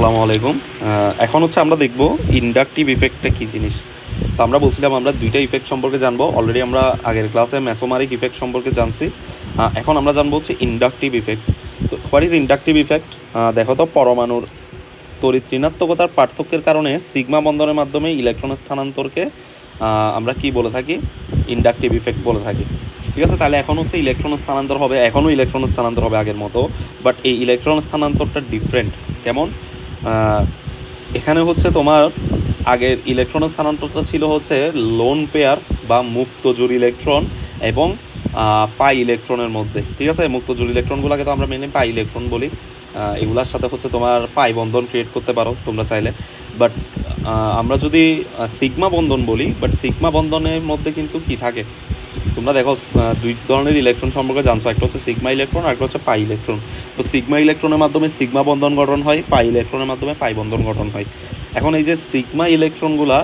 আসসালামু আলাইকুম। এখন হচ্ছে আমরা দেখব ইন্ডাকটিভ ইফেক্টটা কী জিনিস। তো আমরা বলছিলাম আমরা দুইটা ইফেক্ট সম্পর্কে জানব। অলরেডি আমরা আগের ক্লাসে ম্যাসোমারিক ইফেক্ট সম্পর্কে জানছি। এখন আমরা জানব হচ্ছে ইন্ডাকটিভ ইফেক্ট তো হোয়াট ইজ ইন্ডাকটিভ ইফেক্ট দেখো তো, পরমাণুর তড়িৎ পার্থক্যের কারণে সিগমা বন্ধনের মাধ্যমে ইলেকট্রন স্থানান্তরকে আমরা কি বলে থাকি? ইন্ডাকটিভ ইফেক্ট বলে থাকি। ঠিক আছে, তাহলে এখন হচ্ছে ইলেকট্রন স্থানান্তর হবে। এখনও ইলেকট্রন স্থানান্তর হবে আগের মতো। বাট এই ইলেকট্রন স্থানান্তরটা ডিফারেন্ট কেমন? এখানে হচ্ছে তোমার আগের ইলেকট্রন স্থানান্তরটা ছিল হচ্ছে লোন পেয়ার বা মুক্ত জোড় ইলেকট্রন এবং পাই ইলেকট্রনের মধ্যে, ঠিক আছে? মুক্ত জোড় ইলেকট্রনগুলোকে তো আমরা মেনে পাই ইলেকট্রন বলি। এগুলার সাথে হচ্ছে তোমার পাই বন্ধন ক্রিয়েট করতে পারো তোমরা চাইলে। বাট আমরা যদি সিগমা বন্ধন বলি বাট সিগমা বন্ধনের মধ্যে কিন্তু কি থাকে? তোমরা দেখো দুই ধরনের ইলেকট্রন সম্পর্কে জানছো। একটা হচ্ছে সিগমা ইলেকট্রন আর একটা হচ্ছে পাই ইলেকট্রন তো সিগমা ইলেকট্রনের মাধ্যমে সিগমা বন্ধন গঠন হয় পাই ইলেকট্রনের মাধ্যমে পাই বন্ধন গঠন হয়। এখন এই যে সিগমা ইলেকট্রনগুলা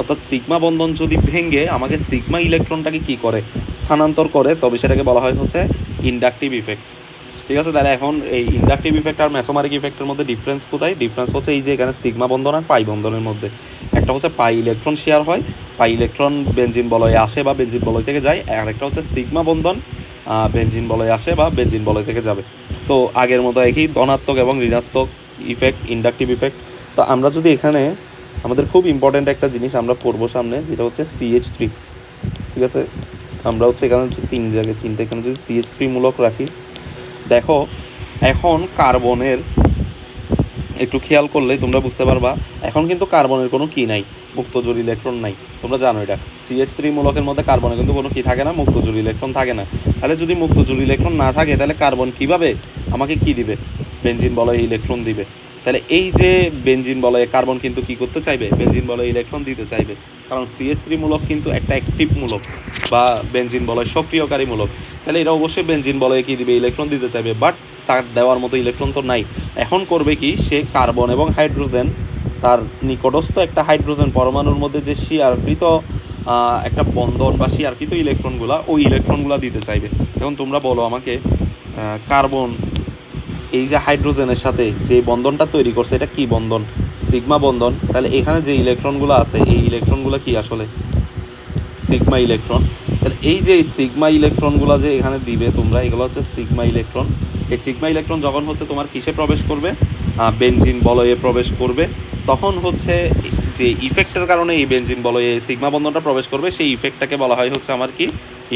অর্থাৎ সিগমা বন্ধন যদি ভেঙে, আমাকে সিগমা ইলেকট্রনটাকে কি করে? স্থানান্তর করে, তবে সেটাকে বলা হয় হচ্ছে ইন্ডাকটিভ ইফেক্ট ঠিক আছে, তাহলে এখন এই ইন্ডাকটিভ ইফেক্ট আর ম্যাসোমারিক ইফেক্টের মধ্যে ডিফারেন্স কোথায়? ডিফারেন্স হচ্ছে এই যে এখানে সিগমা বন্ধন আর পাই বন্ধনের মধ্যে। একটা হচ্ছে পাই ইলেকট্রন শেয়ার হয় পাই ইলেকট্রন বেঞ্জিন বলয়ে আসে বা বেঞ্জিন বলয় থেকে যায়। আর একটা হচ্ছে সিগমা বন্ধন বেঞ্জিন বলয়ে আসে বা বেঞ্জিন বলয় থেকে যাবে। তো আগের মতো একই ধনাত্মক এবং ঋণাত্মক ইফেক্ট ইন্ডাকটিভ ইফেক্ট তো আমরা যদি এখানে আমাদের খুব ইম্পর্ট্যান্ট একটা জিনিস আমরা পড়ব সামনে, যেটা হচ্ছে সিএইচ থ্রি ঠিক আছে? আমরা হচ্ছে এখানে হচ্ছে তিন জায়গায়, তিনটে এখানে যদি সিএইচ থ্রি মূলক রাখি। দেখো, এখন কার্বনের একটু খেয়াল করলে তোমরা বুঝতে পারবা। এখন কিন্তু কার্বনের কোনো কি নাই মুক্তজোড় ইলেকট্রন নাই। তোমরা জানো এটা। সিএইচ থ্রি মূলকের মধ্যে কার্বনে কিন্তু কোনো কি থাকে না মুক্তজোড় ইলেকট্রন থাকে না। তাহলে যদি মুক্তজোড় ইলেকট্রন না থাকে, তাহলে কার্বন কীভাবে আমাকে কি দিবে? বেঞ্জিন বলয়ে ইলেকট্রন দিবে। তাহলে এই যে বেঞ্জিন বলয়ে কার্বন কিন্তু কি করতে চাইবে? বেঞ্জিন বলয়ে ইলেকট্রন দিতে চাইবে। কারণ সিএইচ থ্রি মূলক কিন্তু একটা অ্যাক্টিভ মূলক বা বেঞ্জিন বলয় সক্রিয়কারী মূলক। তাহলে এটা অবশ্যই বেঞ্জিন বলয়ে কি দিবে? ইলেকট্রন দিতে চাইবে। বাট তার দেওয়ার মতো ইলেকট্রন তো নাই। এখন করবে কি, সে কার্বন এবং হাইড্রোজেন তার নিকটস্থ একটা হাইড্রোজেন পরমাণুর মধ্যে যে শিয়ারকৃত একটা বন্ধন বা শিয়ারকৃত ইলেকট্রনগুলা ওই ইলেকট্রনগুলা দিতে চাইবে। এখন তোমরা বলো আমাকে কার্বন এই যে হাইড্রোজেনের সাথে যে বন্ধনটা তৈরি করছে, এটা কি বন্ধন? সিগমা বন্ধন? তাহলে এখানে যে ইলেকট্রনগুলো আছে, এই ইলেকট্রনগুলো কি আসলে? সিগমা ইলেকট্রন তাহলে এই যে সিগমা ইলেকট্রনগুলো যে এখানে দিবে তোমরা, এগুলো হচ্ছে সিগমা ইলেকট্রন এই সিগমা ইলেকট্রন যখন হচ্ছে তোমার কিসে প্রবেশ করবে? বেঞ্জিন বলয়ে প্রবেশ করবে। তখন হচ্ছে যে ইফেক্টের কারণে এই বেঞ্জিন বলয়ে সিগমা বন্ধনটা প্রবেশ করবে, সেই ইফেক্টটাকে বলা হয় হচ্ছে আমার কি?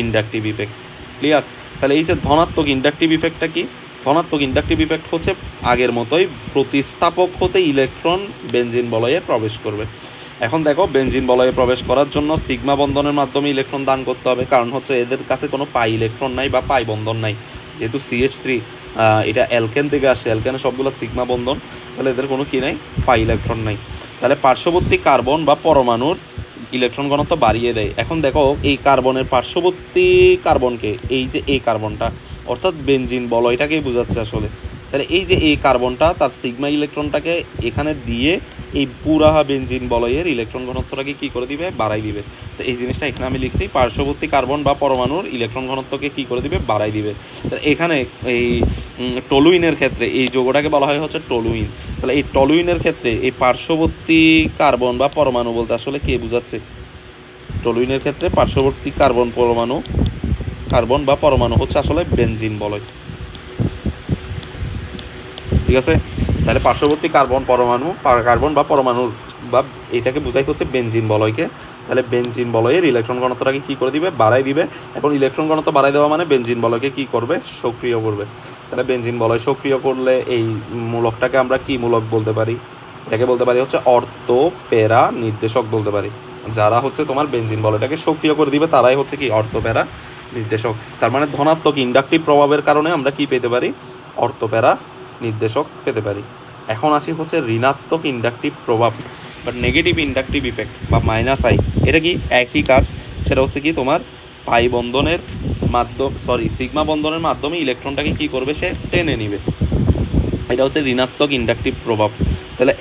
ইন্ডাকটিভ ইফেক্ট ক্লিয়ার তাহলে এই যে ধনাত্মক ইন্ডাকটিভ ইফেক্টটা কি? ধনাত্মক ইন্ডাকটিভ ইফেক্ট হচ্ছে আগের মতোই প্রতিস্থাপক হতে ইলেকট্রন বেঞ্জিন বলয়ে প্রবেশ করবে। এখন দেখো বেঞ্জিন বলয়ে প্রবেশ করার জন্য সিগমা বন্ধনের মাধ্যমে ইলেকট্রন দান করতে হবে। কারণ হচ্ছে এদের কাছে কোনো পাই ইলেকট্রন নাই বা পাই বন্ধন নাই। যেহেতু সিএইচ থ্রি এটা অ্যালকেন থেকে আসে, অ্যালকেনে সবগুলো সিগমা বন্ধন, তাহলে এদের কোনো কি নাই? পাই ইলেকট্রন নাই। তাহলে পার্শ্ববর্তী কার্বন বা পরমাণুর ইলেকট্রন ঘনত্ব বাড়িয়ে দেয়। এখন দেখো, এই কার্বনের পার্শ্ববর্তী কার্বনকে, এই যে এই কার্বনটা, অর্থাৎ বেঞ্জিন বলয়টাকেই বোঝাচ্ছে আসলে। তাহলে এই যে এই কার্বনটা, তার সিগমা ইলেকট্রনটাকে এখানে দিয়ে এই পুরাহা বেঞ্জিন বলয়ের ইলেকট্রন ঘনত্বটাকে কি করে দিবে? বাড়াই দিবে। তো এই জিনিসটা এখানে আমি লিখছি, পার্শ্ববর্তী কার্বন বা পরমাণুর ইলেকট্রন ঘনত্বকে কি করে দিবে? বাড়াই দিবে। এখানে এই টলুইনের ক্ষেত্রে এই যৌগটাকে বলা হয় হচ্ছে টলুইন। তাহলে এই টলুইনের ক্ষেত্রে এই পার্শ্ববর্তী কার্বন বা পরমাণু বলতে আসলে কে বোঝাচ্ছে? টলুইনের ক্ষেত্রে পার্শ্ববর্তী কার্বন, পরমাণু, কার্বন বা পরমাণু হচ্ছে আসলে বেঞ্জিন বলয়। ঠিক আছে? তাহলে পার্শ্ববর্তী কার্বন, পরমাণু কার্বন বা পরমাণুর বা এটাকে বোঝাই হচ্ছে বেঞ্জিন বলয়কে। তাহলে বেঞ্জিন বলয়ের ইলেকট্রন ঘনত্বটাকে কী করে দিবে? বাড়াই দিবে। এখন ইলেকট্রন ঘনত্ব বাড়াই দেওয়া মানে বেঞ্জিন বলয়কে কী করবে? সক্রিয় করবে। তাহলে বেঞ্জিন বলয় সক্রিয় করলে এই মূলকটাকে আমরা কি মূলক বলতে পারি? এটাকে বলতে পারি হচ্ছে অর্থ প্যারা নির্দেশক বলতে পারি। যারা হচ্ছে তোমার বেঞ্জিন বলয়টাকে সক্রিয় করে দিবে, তারাই হচ্ছে কি অর্থ প্যারা নির্দেশক। তার মানে ধনাত্মক ইন্ডাকটিভ প্রভাবের কারণে আমরা কি পেতে পারি? অর্থপ্যারা নির্দেশক পেতে পারি। এখন আসি হচ্ছে ঋণাত্মক ইন্ডাকটিভ প্রভাব বা নেগেটিভ ইন্ডাকটিভ ইফেক্ট বা মাইনাস আই এটা কি একই কাজ? সেটা হচ্ছে কি তোমার পাই বন্ধনের মাধ্যম সরি সিগমা বন্ধনের মাধ্যমে ইলেকট্রনটাকে কি করবে? সে টেনে নিবে। এটা হচ্ছে ঋণাত্মক ইন্ডাকটিভ প্রভাব।